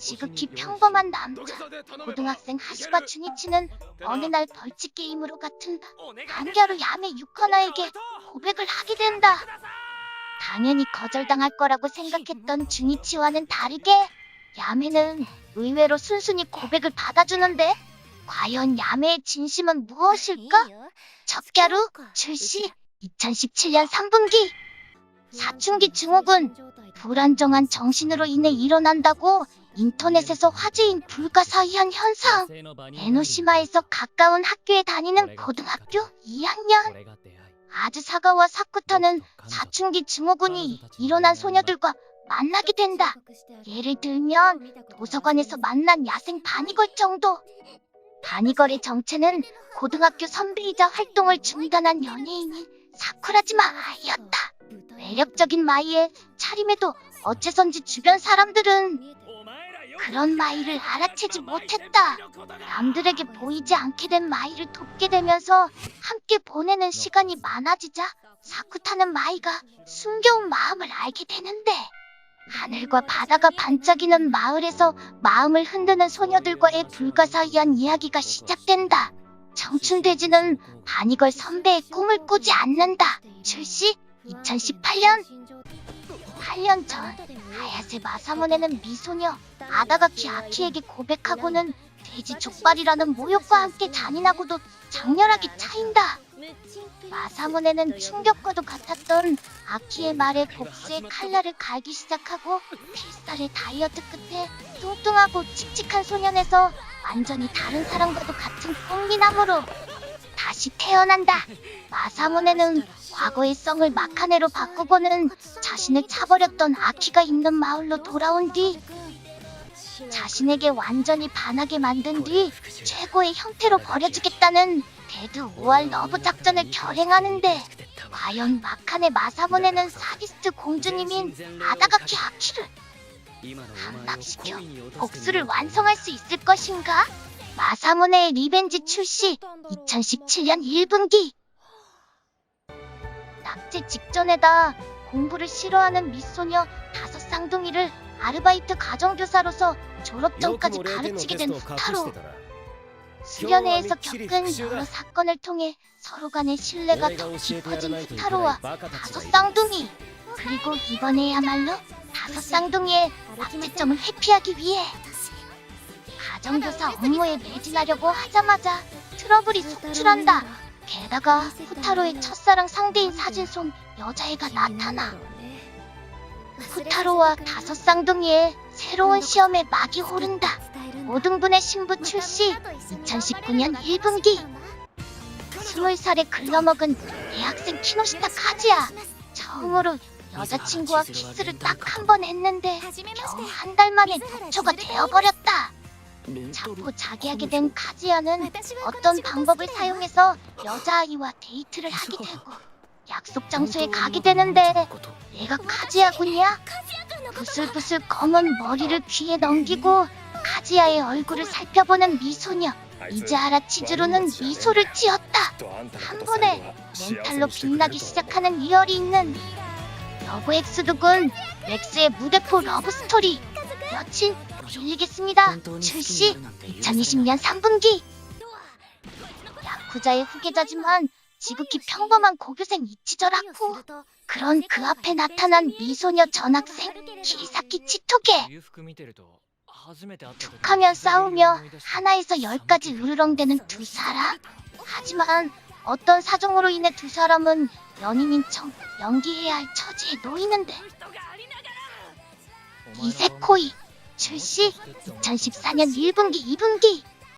지극히 평범한 남자. 고등학생 하시바 주니치는 어느 날 벌칙 게임으로 같은 한겨루 야매 유커나에게 고백을 하게 된다. 당연히 거절당할 거라고 생각했던 주니치와는 다르게 야매는 의외로 순순히 고백을 받아주는데 과연 야매의 진심은 무엇일까? 첩갸루 출시 2017년 3분기 사춘기 증후군 불안정한 정신으로 인해 일어난다고 인터넷에서 화제인 불가사의한 현상 에노시마에서 가까운 학교에 다니는 고등학교 2학년 아즈사가와 사쿠타는 사춘기 증후군이 일어난 소녀들과 만나게 된다. 예를 들면 도서관에서 만난 야생 바니걸 정도. 바니걸의 정체는 고등학교 선배이자 활동을 중단한 연예인인 사쿠라지마 아이였다. 매력적인 마이에 차림에도 어째선지 주변 사람들은 그런 마이를 알아채지 못했다. 남들에게 보이지 않게 된 마이를 돕게 되면서 함께 보내는 시간이 많아지자 사쿠타는 마이가 숨겨온 마음을 알게 되는데 하늘과 바다가 반짝이는 마을에서 마음을 흔드는 소녀들과의 불가사의한 이야기가 시작된다. 청춘돼지는 바니걸 선배의 꿈을 꾸지 않는다. 출시 2018년 8년 전 하야세 마사모네는 미소녀 아다가키 아키에게 고백하고는 돼지 족발이라는 모욕과 함께 잔인하고도 장렬하게 차인다. 마사모네는 충격과도 같았던 아키의 말에 복수의 칼날을 갈기 시작하고 필살의 다이어트 끝에 뚱뚱하고 칙칙한 소년에서 완전히 다른 사람과도 같은 꽃미남으로 다시 태어난다. 마사모네는 과거의 성을 마카네로 바꾸고는 자신을 차버렸던 아키가 있는 마을로 돌아온 뒤 자신에게 완전히 반하게 만든 뒤 최고의 형태로 버려주겠다는 데드 오알 러브 작전을 결행하는데 과연 마카네 마사모네는 사디스트 공주님인 아다가키 아키를 함락시켜 복수를 완성할 수 있을 것인가? 마사모네의 리벤지 출시 2017년 1분기. 낙제 직전에다 공부를 싫어하는 미소녀 다섯 쌍둥이를 아르바이트 가정교사로서 졸업 전까지 가르치게 된 후타로. 수련회에서 겪은 여러 사건을 통해 서로 간의 신뢰가 더 깊어진 후타로와 다섯 쌍둥이. 그리고 이번에야말로 다섯 쌍둥이의 낙제점을 회피하기 위해 가정교사 업무에 매진하려고 하자마자 트러블이 속출한다. 게다가 후타로의 첫사랑 상대인 사진 속 여자애가 나타나 후타로와 다섯 쌍둥이의 새로운 시험에 막이 오른다. 5등분의 신부 출시 2019년 1분기 20살에 글러먹은 대학생 키노시타 카즈야 처음으로 여자친구와 키스를 딱 한 번 했는데 겨우 한 달 만에 독초가 되어버렸다. 자꾸 자기하게 된 카즈야는 어떤 방법을 사용해서 여자아이와 데이트를 하게 되고 약속 장소에 가게 되는데 내가 카즈야군이야? 부슬부슬 검은 머리를 귀에 넘기고 카즈야의 얼굴을 살펴보는 미소녀. 이즈하라 치즈로는 미소를 지었다. 한 번에 멘탈로 빛나기 시작하는 리얼이 있는 러브 엑스두군 렉스의 무대포 러브 스토리. 여친 빌리겠습니다. 출시 2020년 3분기. 야쿠자의 후계자지만 지극히 평범한 고교생 이치저라쿠 그런 그 앞에 나타난 미소녀 전학생 키리사키 치토게 툭하면 싸우며 하나에서 열까지 으르렁대는 두 사람. 하지만 어떤 사정으로 인해 두 사람은 연인인 척 연기해야 할 처지에 놓이는데 이세코이 출시 2014년 1분기 2분기